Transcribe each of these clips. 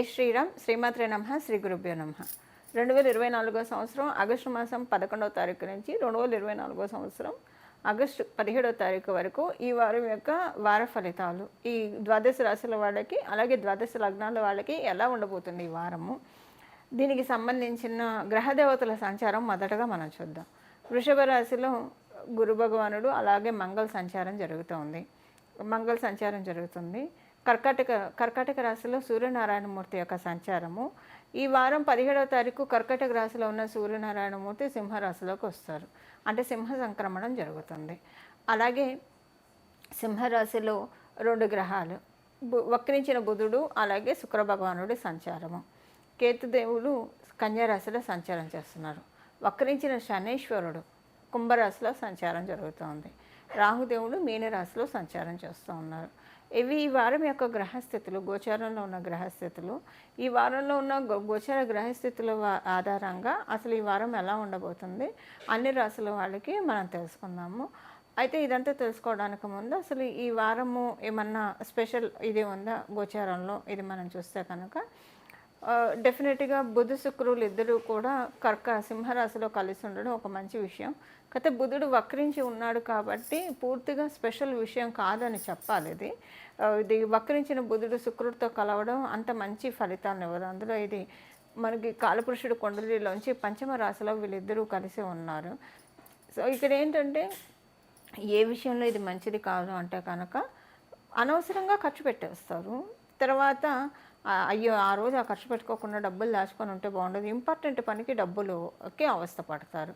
జై శ్రీరామ్ శ్రీమాత్రే నమ శ్రీ గురుభ్యో నమ. రెండు వేల ఇరవై నాలుగో సంవత్సరం ఆగస్టు మాసం పదకొండవ తారీఖు నుంచి రెండు వేల ఇరవై నాలుగో సంవత్సరం ఆగస్టు పదిహేడవ తారీఖు వరకు ఈ వారం యొక్క వార ఫలితాలు. ఈ ద్వాదశ రాశుల వాళ్ళకి అలాగే ద్వాదశ లగ్నాల వాళ్ళకి ఎలా ఉండబోతుంది ఈ వారము? దీనికి సంబంధించిన గ్రహదేవతల సంచారం మొదటగా మనం చూద్దాం. వృషభ రాశిలో గురు భగవానుడు అలాగే మంగళ సంచారం జరుగుతోంది. మంగళ సంచారం జరుగుతుంది. కర్కాటక కర్కాటక రాశిలో సూర్యనారాయణమూర్తి యొక్క సంచారము. ఈ వారం పదిహేడవ తారీఖు కర్కాటక రాశిలో ఉన్న సూర్యనారాయణమూర్తి సింహరాశిలోకి వస్తారు. అంటే సింహ సంక్రమణం జరుగుతుంది. అలాగే సింహరాశిలో రెండు గ్రహాలు బు- వక్రించిన బుధుడు అలాగే శుక్రభగవానుడి సంచారము. కేతుదేవుడు కన్యారాశిలో సంచారం చేస్తున్నారు. వక్రించిన శనేశ్వరుడు కుంభరాశిలో సంచారం జరుగుతోంది. రాహుదేవుడు మీనరాశిలో సంచారం చేస్తూ ఉన్నారు. ఇవి ఈ వారం యొక్క గ్రహస్థితులు గోచారంలో ఉన్న గ్రహస్థితులు. ఈ వారంలో ఉన్న గో- గోచార గ్రహస్థితుల ఆధారంగా అసలు ఈ వారం ఎలా ఉండబోతుంది అన్ని రాశుల వాళ్ళకి మనం తెలుసుకుందాము. అయితే ఇదంతా తెలుసుకోవడానికి ముందు అసలు ఈ వారము ఏమన్నా స్పెషల్ ఇది ఉందా గోచారంలో? ఇది మనం చూస్తే కనుక డెఫినెట్గా బుధ శుక్రులు ఇద్దరు కూడా కర్క సింహరాశిలో కలిసి ఉండడం ఒక మంచి విషయం. కాకపోతే బుధుడు వక్రించి ఉన్నాడు కాబట్టి పూర్తిగా స్పెషల్ విషయం కాదని చెప్పాలి ఇది. ఇది వక్రించిన బుధుడు శుక్రుడితో కలవడం అంత మంచి ఫలితాన్ని ఇవ్వదు. అందులో ఇది మనకి కాలపురుషుడు కొండలిలోంచి పంచమ రాశిలో వీళ్ళిద్దరూ కలిసి ఉన్నారు. సో ఇక్కడ ఏంటంటే ఏ విషయంలో ఇది మంచిది కాదు అంటే కనుక అనవసరంగా ఖర్చు పెట్టేస్తారు. తర్వాత అయ్యో ఆ రోజు ఆ ఖర్చు పెట్టుకోకుండా డబ్బులు దాచుకొని ఉంటే బాగుండదు. ఇంపార్టెంట్ పనికి డబ్బులుకి అవస్థ పడతారు.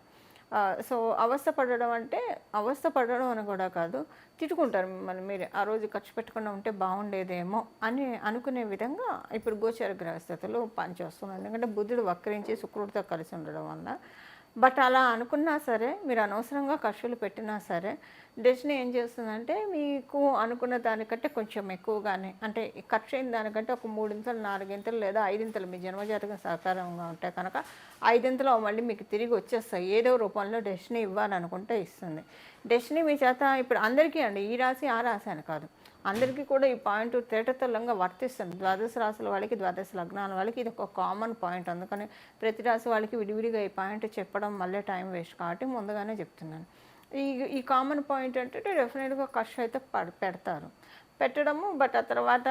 సో అవస్థ పడడం అంటే అవస్థ పడడం అని కూడా కాదు తిట్టుకుంటారు మిమ్మల్ని మీరు. ఆ రోజు ఖర్చు పెట్టకుండా ఉంటే బాగుండేదేమో అని అనుకునే విధంగా ఇప్పుడు గోచర గ్రహస్థితులు పనిచేస్తున్నారు ఎందుకంటే బుద్ధుడు వక్రించి శుక్రుడితో కలిసి ఉండడం వల్ల బట్ అలా అనుకున్నా సరే మీరు అనవసరంగా ఖర్చులు పెట్టినా సరే డెస్టినీ ఏం చేస్తుందంటే మీకు అనుకున్న దానికంటే కొంచెం ఎక్కువగానే అంటే ఖర్చు అయిన దానికంటే ఒక మూడింతలు నాలుగింతలు లేదా ఐదింతలు మీ జన్మజాతకం సహకారంగా ఉంటే కనుక ఐదింతలు మళ్ళీ మీకు తిరిగి వచ్చేస్తాయి. ఏదో రూపంలో డెస్టినీ ఇవ్వాలనుకుంటే ఇస్తుంది. డెస్టినీ మీ చేత ఇప్పుడు అందరికీ అండి ఈ రాశి ఆ రాశి అని కాదు. అందరికీ కూడా ఈ పాయింట్ తేటతెల్లంగా వర్తిస్తుంది. ద్వాదశ రాశుల వాళ్ళకి ద్వాదశ లగ్నాల వాళ్ళకి ఇది ఒక కామన్ పాయింట్ అందుకని ప్రతి రాశి వాళ్ళకి విడివిడిగా ఈ పాయింట్ చెప్పడం మళ్ళీ టైం వేస్ట్ కాబట్టి ముందుగానే చెప్తున్నాను. ఈ ఈ కామన్ పాయింట్ అంటే డెఫినెట్గా ఖర్చు అయితే పెడతారు. పెట్టడము బట్ ఆ తర్వాత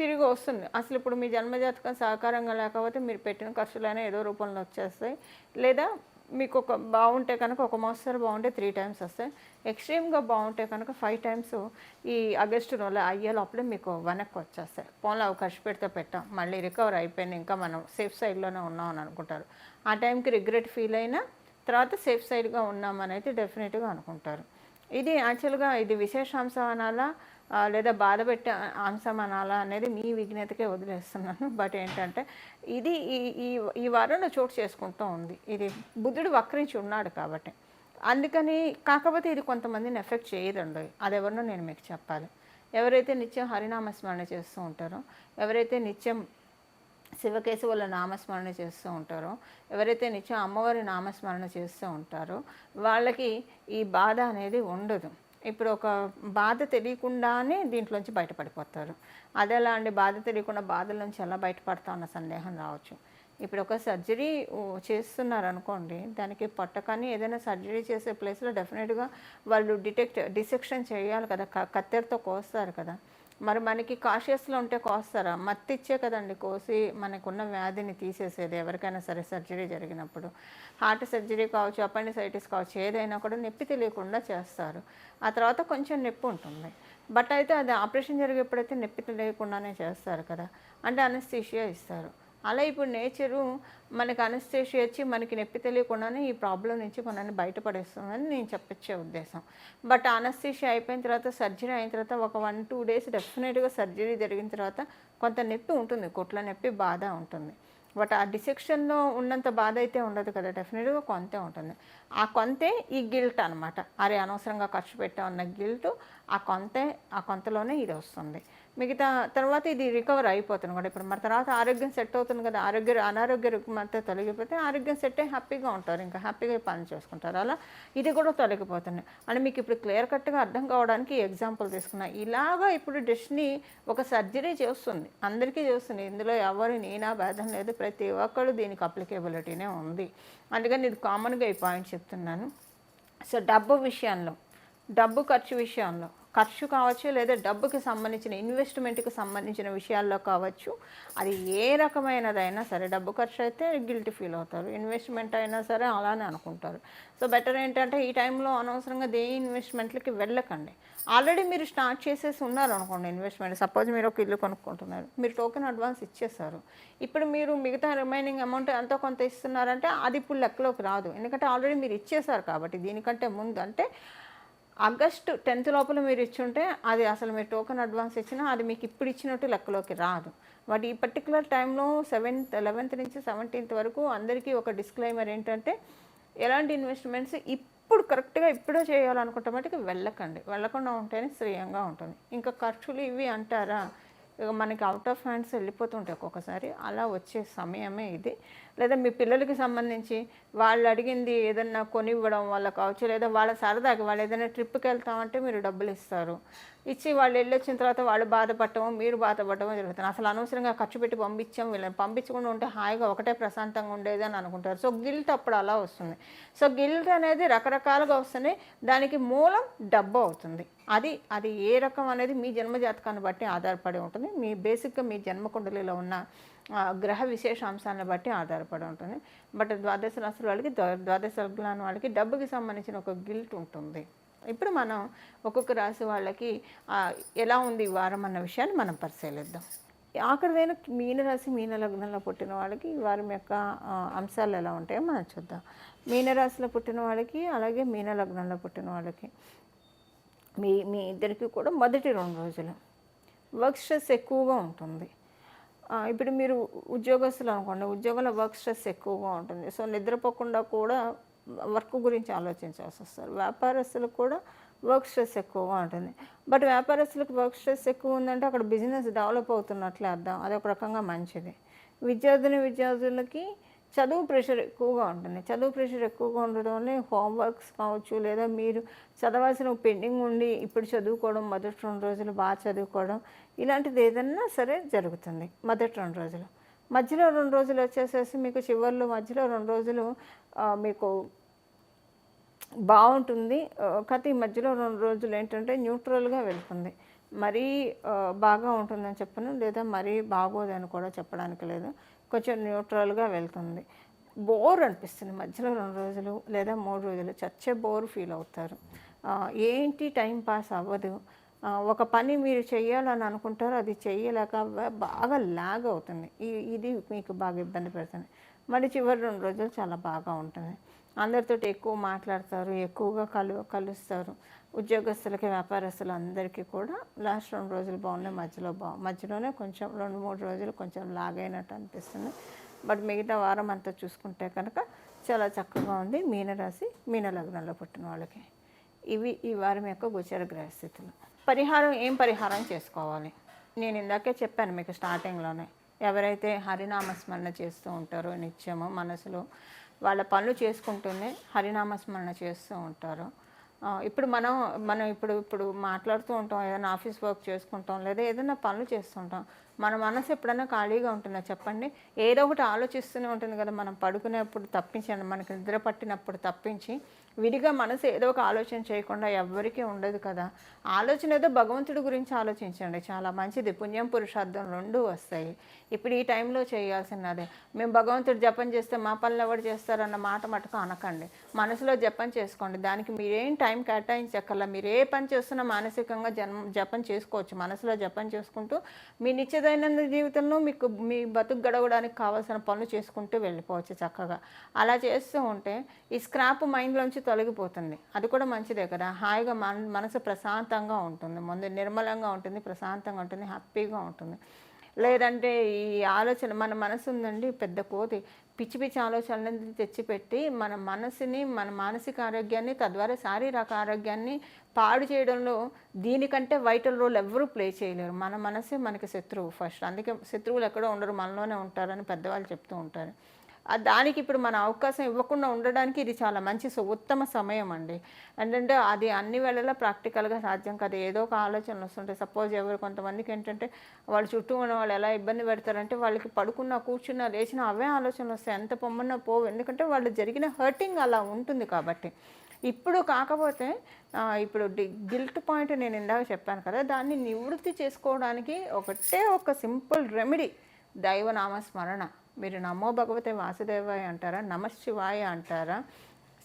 తిరిగి వస్తుంది. అసలు ఇప్పుడు మీ జన్మజాతకం సహకారంగా లేకపోతే మీరు పెట్టిన ఖర్చులైనా ఏదో రూపంలో వచ్చేస్తాయి. లేదా మీకు ఒక బాగుంటే కనుక ఒక మోస్తరు బాగుంటే త్రీ టైమ్స్ వస్తాయి. ఎక్స్ట్రీమ్గా బాగుంటే కనుక ఫైవ్ టైమ్స్ ఈ ఆగస్టు నెల అయ్యే లోపలే మీకు వెనక్కి వచ్చేస్తాయి. పోన్లో అవి ఖర్చు పెడితే పెట్టాం. మళ్ళీ రికవర్ అయిపోయింది. ఇంకా మనం సేఫ్ సైడ్లోనే ఉన్నాం అని అనుకుంటారు. ఆ టైంకి రిగ్రెట్ ఫీల్ అయినా తర్వాత సేఫ్ సైడ్గా ఉన్నామని అయితే డెఫినెట్గా అనుకుంటారు. ఇది యాక్చువల్గా ఇది విశేషాంశం అనాలా లేదా బాధ పెట్టే అంశం అనాలా అనేది మీ విజ్ఞతకే వదిలేస్తున్నాను. బట్ ఏంటంటే ఇది ఈ ఈ ఈ వారంలో చోటు చేసుకుంటూ ఉంది. ఇది బుద్ధుడు వక్రించి ఉన్నాడు కాబట్టి. అందుకని కాకపోతే ఇది కొంతమందిని ఎఫెక్ట్ చేయదండి. అది ఎవరినో నేను మీకు చెప్పాలి. ఎవరైతే నిత్యం హరినామస్మరణ చేస్తూ ఉంటారో ఎవరైతే నిత్యం శివకేశవుల నామస్మరణ చేస్తూ ఉంటారో ఎవరైతే నిత్యం అమ్మవారి నామస్మరణ చేస్తూ ఉంటారో వాళ్ళకి ఈ బాధ అనేది ఉండదు. ఇప్పుడు ఒక బాధ తెలియకుండానే దీంట్లోంచి బయటపడిపోతారు. అది ఎలా అండి? బాధ తెలియకుండా బాధల నుంచి ఎలా బయటపడతా అన్న సందేహం రావచ్చు. ఇప్పుడు ఒక సర్జరీ చేస్తున్నారు అనుకోండి దానికి పట్టకని ఏదైనా సర్జరీ చేసే ప్లేస్లో డెఫినెట్గా వాళ్ళు డిటెక్ట్ డిసెక్షన్ చేయాలి కదా కత్తెరతో కోస్తారు కదా. మరి మనకి కాషియస్లో ఉంటే కోస్తారా? మత్తిచ్చే కదండి కోసి మనకున్న వ్యాధిని తీసేసేది ఎవరికైనా సరే సర్జరీ జరిగినప్పుడు. హార్ట్ సర్జరీ కావచ్చు అపెండిసైటిస్ కావచ్చు ఏదైనా కూడా నొప్పి తెలియకుండా చేస్తారు. ఆ తర్వాత కొంచెం నొప్పి ఉంటుంది. బట్ అయితే అది ఆపరేషన్ జరిగేప్పుడైతే నొప్పి తెలియకుండానే చేస్తారు కదా. అంటే అనస్థీషియా ఇస్తారు. అలా ఇప్పుడు నేచరు మనకి అనస్థేషి వచ్చి మనకి నొప్పి తెలియకుండానే ఈ ప్రాబ్లం నుంచి మనల్ని బయటపడేస్తుందని నేను చెప్పొచ్చే ఉద్దేశం. బట్ అనస్థేషి అయిపోయిన తర్వాత సర్జరీ అయిన తర్వాత ఒక వన్ టూ డేస్ డెఫినెట్గా సర్జరీ జరిగిన తర్వాత కొంత నొప్పి ఉంటుంది కొట్ల నొప్పి బాధ ఉంటుంది. బట్ ఆ డిసెక్షన్లో ఉన్నంత బాధ అయితే ఉండదు కదా డెఫినెట్గా కొంతే ఉంటుంది. ఆ కొంతే ఈ గిల్ట్ అనమాట అరే అనవసరంగా ఖర్చు పెట్టామన్న గిల్ట్ ఆ కొంతే ఆ కొంతలోనే ఇది వస్తుంది. మిగతా తర్వాత ఇది రికవర్ అయిపోతుంది కూడా. ఇప్పుడు మరి తర్వాత ఆరోగ్యం సెట్ అవుతుంది కదా ఆరోగ్య అనారోగ్య రుగ్మత తొలగిపోతే ఆరోగ్యం సెట్ అయ్యి హ్యాపీగా ఉంటారు. ఇంకా హ్యాపీగా పని చేసుకుంటారు. అలా ఇది కూడా తొలగిపోతుంది. అని మీకు ఇప్పుడు క్లియర్ కట్గా అర్థం కావడానికి ఎగ్జాంపుల్ తీసుకున్నా. ఇలాగా ఇప్పుడు డిష్ని ఒక సర్జరీ చేస్తుంది. అందరికీ చేస్తుంది. ఇందులో ఎవరు నేనా భేదం లేదు. ప్రతి ఒక్కరు దీనికి అప్లికేబిలిటీనే ఉంది. అందుకని ఇది కామన్గా ఈ పాయింట్ చెప్తున్నాను. సో డబ్బు విషయంలో డబ్బు ఖర్చు విషయంలో ఖర్చు కావచ్చు లేదా డబ్బుకి సంబంధించిన ఇన్వెస్ట్మెంట్కి సంబంధించిన విషయాల్లో కావచ్చు అది ఏ రకమైనదైనా సరే డబ్బు ఖర్చు అయితే గిల్టీ ఫీల్ అవుతారు. ఇన్వెస్ట్మెంట్ అయినా సరే అలానే అనుకుంటారు. సో బెటర్ ఏంటంటే ఈ టైంలో అనవసరంగా దే ఇన్వెస్ట్మెంట్లకి వెళ్ళకండి. ఆల్రెడీ మీరు స్టార్ట్ చేసేసి ఉన్నారు అనుకోండి ఇన్వెస్ట్మెంట్ సపోజ్ మీరు ఒక ఇల్లు కొనుక్కుంటున్నారు మీరు టోకెన్ అడ్వాన్స్ ఇచ్చేస్తారు ఇప్పుడు మీరు మిగతా రిమైనింగ్ అమౌంట్ ఎంతో కొంత ఇస్తున్నారంటే అది ఇప్పుడు లెక్కలోకి రాదు. ఎందుకంటే ఆల్రెడీ మీరు ఇచ్చేసారు కాబట్టి దీనికంటే ముందు అంటే ఆగస్టు టెన్త్ లోపల మీరు ఇచ్చుంటే అది అసలు మీరు టోకెన్ అడ్వాన్స్ ఇచ్చినా అది మీకు ఇప్పుడు ఇచ్చినట్టు లెక్కలోకి రాదు. బట్ ఈ పర్టికులర్ టైంలో సెవెంత్ లెవెన్త్ నుంచి సెవెంటీన్త్ వరకు అందరికీ ఒక డిస్క్లైమర్ ఏంటంటే ఎలాంటి ఇన్వెస్ట్మెంట్స్ ఇప్పుడు కరెక్ట్గా ఇప్పుడే చేయాలనుకుంటే మటుకు వెళ్ళకండి. వెళ్ళకుండా ఉంటేనే శ్రేయంగా ఉంటుంది. ఇంకా ఖర్చులు ఇవి అంటారా? ఇక మనకి అవుట్ ఆఫ్ హ్యాండ్స్ వెళ్ళిపోతుంటాయి ఒక్కొక్కసారి. అలా వచ్చే సమయమే ఇది. లేదా మీ పిల్లలకి సంబంధించి వాళ్ళు అడిగింది ఏదన్నా కొనివ్వడం వల్ల కావచ్చు లేదా వాళ్ళ సరదాకి వాళ్ళు ఏదైనా ట్రిప్కి వెళ్తామంటే మీరు డబ్బులు ఇస్తారు. ఇచ్చి వాళ్ళు వెళ్ళొచ్చిన తర్వాత వాళ్ళు బాధపడటము మీరు బాధపడటమో జరుగుతుంది. అసలు అనవసరంగా ఖర్చు పెట్టి పంపించాం వీళ్ళని పంపించకుండా ఉంటే హాయిగా ఒకటే ప్రశాంతంగా ఉండేది అని అనుకుంటారు. సో గిల్ట్ అప్పుడు అలా వస్తుంది. సో గిల్ట్ అనేది రకరకాలుగా వస్తుంది. దానికి మూలం డబ్బు అవుతుంది. అది అది ఏ రకం అనేది మీ జన్మజాతకాన్ని బట్టి ఆధారపడి ఉంటుంది. మీ బేసిక్గా మీ జన్మ కుండలిలో ఉన్న గ్రహ విశేషాంశాలను బట్టి ఆధారపడి ఉంటుంది. బట్ ద్వాదశ రాశుల వాళ్ళకి ద్వాదశ లగ్నాల వాళ్ళకి డబ్బుకి సంబంధించిన ఒక గిల్ట్ ఉంటుంది. ఇప్పుడు మనం ఒక్కొక్క రాశి వాళ్ళకి ఎలా ఉంది వారం అన్న విషయాన్ని మనం పరిశీలిద్దాం. ఆఖరిదైన మీనరాశి మీన లగ్నంలో పుట్టిన వాళ్ళకి వారం యొక్క అంశాలు ఎలా ఉంటాయో మనం చూద్దాం. మీనరాశిలో పుట్టిన వాళ్ళకి అలాగే మీన లగ్నంలో పుట్టిన వాళ్ళకి మీ మీ ఇద్దరికి కూడా మొదటి రెండు రోజులు. వర్క్ స్ట్రెస్ ఎక్కువగా ఉంటుంది. ఇప్పుడు మీరు ఉద్యోగస్తులు అనుకోండి ఉద్యోగంలో వర్క్ స్ట్రెస్ ఎక్కువగా ఉంటుంది. సో నిద్రపోకుండా కూడా వర్క్ గురించి ఆలోచించాల్సి వస్తారు వ్యాపారస్తులకు కూడా వర్క్ స్ట్రెస్ ఎక్కువగా ఉంటుంది. బట్ వ్యాపారస్తులకు వర్క్ స్ట్రెస్ ఎక్కువ ఉందంటే అక్కడ బిజినెస్ డెవలప్ అవుతున్నట్లే అర్థం. అది ఒక రకంగా మంచిది. విద్యార్థిని విద్యార్థులకి చదువు ప్రెషర్ ఎక్కువగా ఉంటుంది. చదువు ప్రెషర్ ఎక్కువగా ఉండడం వల్ల హోంవర్క్స్ కావచ్చు లేదా మీరు చదవాల్సిన పెండింగ్ ఉండి ఇప్పుడు చదువుకోవడం మొదటి రెండు రోజులు బాగా చదువుకోవడం ఇలాంటిది ఏదన్నా సరే జరుగుతుంది మొదటి రెండు రోజులు. మధ్యలో రెండు రోజులు వచ్చేసేసి మీకు చివర్లో మధ్యలో రెండు రోజులు మీకు బాగుంటుంది. కథ ఈ మధ్యలో రెండు రోజులు ఏంటంటే న్యూట్రల్గా వెళ్తుంది. మరీ బాగా ఉంటుందని చెప్పను లేదా మరీ బాగోదని కూడా చెప్పడానికి లేదు. కొంచెం న్యూట్రల్గా వెళ్తుంది. బోర్ అనిపిస్తుంది. మధ్యలో రెండు రోజులు లేదా మూడు రోజులు చచ్చే బోర్ ఫీల్ అవుతారు. ఏంటి టైం పాస్ అవ్వదు. ఒక పని మీరు చేయాలని అనుకుంటారు అది చేయలేక బాగా లాగ్ అవుతుంది. ఇది మీకు బాగా ఇబ్బంది పెడుతుంది. మరి చివరి రెండు రోజులు చాలా బాగా ఉంటుంది. అందరితోటి ఎక్కువ మాట్లాడతారు ఎక్కువగా కలు కలుస్తారు. ఉద్యోగస్తులకి వ్యాపారస్తులు అందరికీ కూడా లాస్ట్ రెండు రోజులు బాగున్నాయి మధ్యలో బా మధ్యలోనే కొంచెం రెండు మూడు రోజులు కొంచెం లాగైనట్టు అనిపిస్తుంది. బట్ మిగతా వారం అంతా చూసుకుంటే కనుక చాలా చక్కగా ఉంది. మీనరాశి మీన లగ్నంలో పుట్టిన వాళ్ళకి. ఇవి ఈ వారం యొక్క గోచర గ్రహస్థితులు. పరిహారం ఏం పరిహారం చేసుకోవాలి? నేను ఇందాకే చెప్పాను మీకు స్టార్టింగ్లోనే. ఎవరైతే హరినామస్మరణ చేస్తూ ఉంటారో నిత్యము మనసులో వాళ్ళ పనులు చేసుకుంటూనే హరినామస్మరణ చేస్తూ ఉంటారు. ఇప్పుడు మనం మనం ఇప్పుడు ఇప్పుడు మాట్లాడుతూ ఉంటాం ఏదైనా ఆఫీస్ వర్క్ చేసుకుంటాం లేదా ఏదైనా పనులు చేస్తుంటాం. మన మనసు ఎప్పుడైనా ఖాళీగా ఉంటుందా? చెప్పండి. ఏదో ఒకటి ఆలోచిస్తూనే ఉంటుంది కదా మనం పడుకునేప్పుడు తప్పించండి మనకి నిద్ర పట్టినప్పుడు తప్పించి. విడిగా మనసు ఏదో ఒక ఆలోచన చేయకుండా ఎవ్వరికీ ఉండదు కదా. ఆలోచన ఏదో భగవంతుడి గురించి ఆలోచించండి. చాలా మంచిది. పుణ్యం పురుషార్థం రెండు వస్తాయి. ఇప్పుడు ఈ టైంలో చేయాల్సినదే. మేము భగవంతుడు జపం చేస్తే మా పనులు ఎవరు చేస్తారన్న మాట మటుకు అనకండి. మనసులో జపం చేసుకోండి. దానికి మీరేం టైం కేటాయించక్కర్లా. మీరు ఏ పని చేస్తున్నా మానసికంగా జన్మ జపం చేసుకోవచ్చు. మనసులో జపం చేసుకుంటూ మీ నిత్య దైనందిన జీవితంలో మీకు మీ బతుకు గడవడానికి కావాల్సిన పనులు చేసుకుంటూ వెళ్ళిపోవచ్చు చక్కగా. అలా చేస్తూ ఉంటే ఈ స్క్రాప్ మైండ్లోంచి తొలగిపోతుంది. అది కూడా మంచిదే కదా. హాయిగా మన మనసు ప్రశాంతంగా ఉంటుంది. ముందు నిర్మలంగా ఉంటుంది ప్రశాంతంగా ఉంటుంది హ్యాపీగా ఉంటుంది. లేదంటే ఈ ఆలోచన మన మనసు ఉందండి పెద్ద కోతి. పిచ్చి పిచ్చి ఆలోచనలను తెచ్చిపెట్టి మన మనసుని మన మానసిక ఆరోగ్యాన్ని తద్వారా శారీరక ఆరోగ్యాన్ని పాడు చేయడంలో దీనికంటే వైటల్ రోల్ ఎవరూ ప్లే చేయలేరు. మన మనసే మనకి శత్రువు ఫస్ట్ అందుకే శత్రువులు ఎక్కడో ఉండరు మనలోనే ఉంటారని పెద్దవాళ్ళు చెప్తూ ఉంటారు. దానికి ఇప్పుడు మన అవకాశం ఇవ్వకుండా ఉండడానికి ఇది చాలా మంచి ఉత్తమ సమయం అండి. ఏంటంటే అది అన్ని వేళలా ప్రాక్టికల్గా సాధ్యం కాదు. ఏదో ఒక ఆలోచనలు వస్తుంటాయి. సపోజ్ ఎవరు కొంతమందికి ఏంటంటే వాళ్ళ చుట్టూ ఉన్న వాళ్ళు ఎలా ఇబ్బంది పెడతారంటే వాళ్ళకి పడుకున్నా కూర్చున్నా లేచినా అవే ఆలోచనలు వస్తాయి. ఎంత పొమ్మన్నా పోవు. ఎందుకంటే వాళ్ళు జరిగిన హర్టింగ్ అలా ఉంటుంది కాబట్టి. ఇప్పుడు కాకపోతే ఇప్పుడు గిల్ట్ పాయింట్ నేను ఇందాక చెప్పాను కదా దాన్ని నివృత్తి చేసుకోవడానికి ఒకటే ఒక సింపుల్ రెమెడీ దైవనామ స్మరణ మీరు నమో భగవతే వాసుదేవాయ అంటారా నమశివాయ అంటారా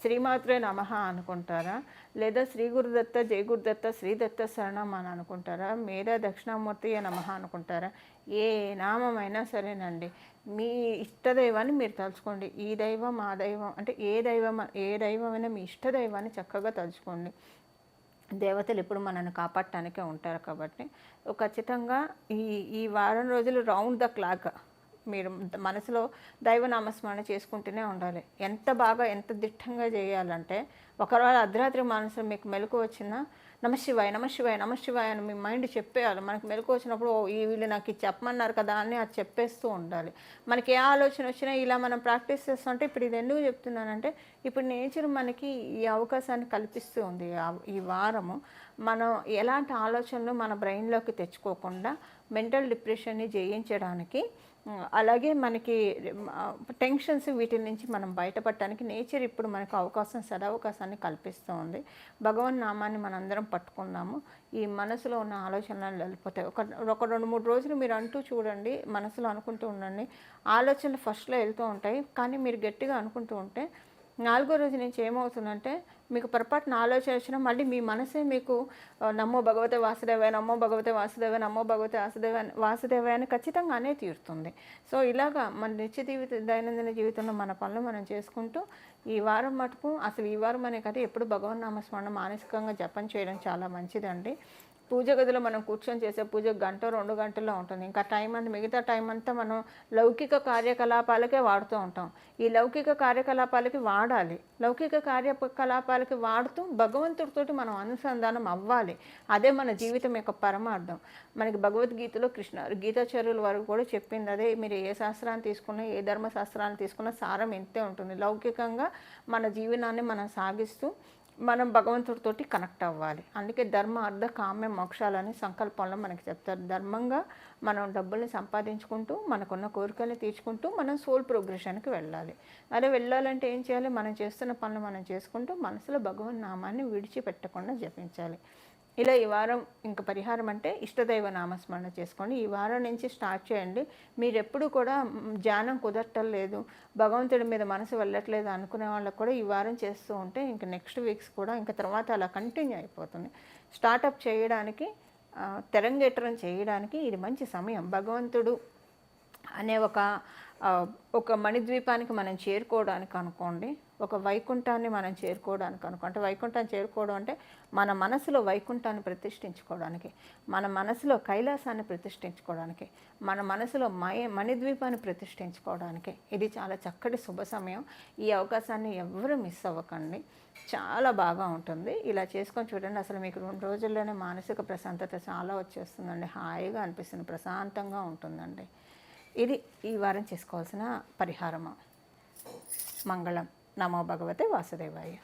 శ్రీమాత్రే నమ అనుకుంటారా లేదా శ్రీ గురుదత్త జయ గురుదత్త శ్రీదత్త శరణం అని అనుకుంటారా మేధా దక్షిణామూర్తి నమ అనుకుంటారా ఏ నామైనా సరేనండి. మీ ఇష్టదైవాన్ని మీరు తలుచుకోండి. ఈ దైవం ఆ దైవం అంటే ఏ దైవం ఏ దైవమైనా మీ ఇష్టదైవాన్ని చక్కగా తలుచుకోండి. దేవతలు ఎప్పుడు మనల్ని కాపాడటానికే ఉంటారు కాబట్టి. ఖచ్చితంగా ఈ ఈ వారం రోజులు రౌండ్ ద క్లాక్. మీరు మనసులో దైవనామస్మరణ చేసుకుంటూనే ఉండాలి. ఎంత బాగా ఎంత దిట్టంగా చేయాలంటే ఒకవేళ అర్ధరాత్రి మనసు మీకు మెలకు వచ్చినా నమశివాయ నమశివాయ నమశివాయ అని మీ మైండ్ చెప్పేయాలి. మనకు మెలకు వచ్చినప్పుడు "ఓ, ఈ వీళ్ళు నాకు ఇది చెప్పమన్నారు కదా అని అది చెప్పేస్తూ ఉండాలి. మనకి ఏ ఆలోచన వచ్చినా ఇలా మనం ప్రాక్టీస్ చేస్తుంటే ఇప్పుడు ఇది ఎందుకు చెప్తున్నానంటే ఇప్పుడు నేచర్ మనకి ఈ అవకాశాన్ని కల్పిస్తూ ఉంది. ఈ వారము మనం ఎలాంటి ఆలోచనలు మన బ్రెయిన్లోకి తెచ్చుకోకుండా మెంటల్ డిప్రెషన్ని జయించడానికి అలాగే మనకి టెన్షన్స్ వీటి నుంచి మనం బయటపడటానికి నేచర్ ఇప్పుడు మనకు అవకాశం సదవకాశాన్ని కల్పిస్తూ ఉంది. భగవన్ నామాన్ని మనందరం పట్టుకుందాము. ఈ మనసులో ఉన్న ఆలోచనలు వెళ్ళిపోతాయి. ఒక ఒక రెండు మూడు రోజులు మీరు అంటూ చూడండి మనసులో అనుకుంటూ ఉండండి. ఆలోచనలు ఫస్ట్లో వెళ్తూ ఉంటాయి. కానీ మీరు గట్టిగా అనుకుంటూ ఉంటే నాలుగో రోజు నుంచి ఏమవుతుందంటే మీకు పొరపాటున ఆలోచన వచ్చినా మళ్ళీ మీ మనసే మీకు నమ్మో భగవతే వాసుదేవే నమ్మో భగవతే వాసుదేవే నమ్మో భగవతే వాసుదేవ వాసుదేవే అని ఖచ్చితంగానే తీరుతుంది. సో ఇలాగా మన నిత్య జీవిత దైనందిన జీవితంలో మన పనులు మనం చేసుకుంటూ ఈ వారం మటుకు అసలు ఈ వారం అనే కదా ఎప్పుడు భగవన్ నామస్మరణ మానసికంగా జపం చేయడం చాలా మంచిదండి. పూజ గదిలో మనం కూర్చొని చేసే పూజ గంట రెండు గంటల్లో ఉంటుంది. ఇంకా టైం అంతా మిగతా టైం అంతా మనం లౌకిక కార్యకలాపాలకే వాడుతూ ఉంటాం. ఈ లౌకిక కార్యకలాపాలకి వాడాలి. లౌకిక కార్యకలాపాలు వాళ్ళకి వాడుతూ భగవంతుడితోటి మనం అనుసంధానం అవ్వాలి. అదే మన జీవితం యొక్క పరమార్థం. మనకి భగవద్గీతలో కృష్ణ గీతాచార్యుల వరకు కూడా చెప్పింది అదే మీరు ఏ శాస్త్రాన్ని తీసుకున్నా ఏ ధర్మశాస్త్రాన్ని తీసుకున్నా సారం ఎంతే ఉంటుంది. లౌకికంగా మన జీవనాన్ని మనం సాగిస్తూ మనం భగవంతుడితోటి కనెక్ట్ అవ్వాలి. అందుకే ధర్మ అర్థ కామ్య మోక్షాలని సంకల్పంలో మనకి చెప్తారు. ధర్మంగా మనం డబ్బుల్ని సంపాదించుకుంటూ మనకున్న కోరికల్ని తీర్చుకుంటూ మనం సోల్ ప్రోగ్రెషన్కి వెళ్ళాలి. అదే వెళ్ళాలంటే ఏం చేయాలి? మనం చేస్తున్న పనులు మనం చేసుకుంటూ మనసులో భగవన్ నామాన్ని విడిచిపెట్టకుండా జపించాలి. ఇలా ఈ వారం ఇంక పరిహారం అంటే ఇష్టదైవ నామస్మరణ చేసుకోండి. ఈ వారం నుంచి స్టార్ట్ చేయండి. మీరెప్పుడు కూడా ధ్యానం కుదరటం లేదు. భగవంతుడి మీద మనసు వెళ్ళట్లేదు అనుకునే వాళ్ళకు కూడా ఈ వారం చేస్తూ ఉంటే ఇంక నెక్స్ట్ వీక్స్ కూడా ఇంకా తర్వాత అలా కంటిన్యూ అయిపోతుంది. స్టార్టప్ చేయడానికి తెరంగేటరం తెరంగేట్రం చేయడానికి ఇది మంచి సమయం. భగవంతుడు అనే ఒక ఒక మణిద్వీపానికి మనం చేరుకోవడానికి అనుకోండి ఒక వైకుంఠాన్ని మనం చేరుకోవడానికి అనుకో అంటే వైకుంఠాన్ని చేరుకోవడం అంటే మన మనసులో వైకుంఠాన్ని ప్రతిష్ఠించుకోవడానికి మన మనసులో కైలాసాన్ని ప్రతిష్ఠించుకోవడానికి మన మనసులో మయ మణిద్వీపాన్ని ప్రతిష్ఠించుకోవడానికి. ఇది చాలా చక్కటి శుభ సమయం. ఈ అవకాశాన్ని ఎవ్వరూ మిస్ అవ్వకండి. చాలా బాగా ఉంటుంది. ఇలా చేసుకొని చూడండి. అసలు మీకు రెండు రోజుల్లోనే మానసిక ప్రశాంతత చాలా వచ్చేస్తుందండి. హాయిగా అనిపిస్తుంది. ప్రశాంతంగా ఉంటుందండి. ఇది ఈ వారం చేసుకోవాల్సిన పరిహారము. మంగళం. నమో భగవతే వాసుదేవాయ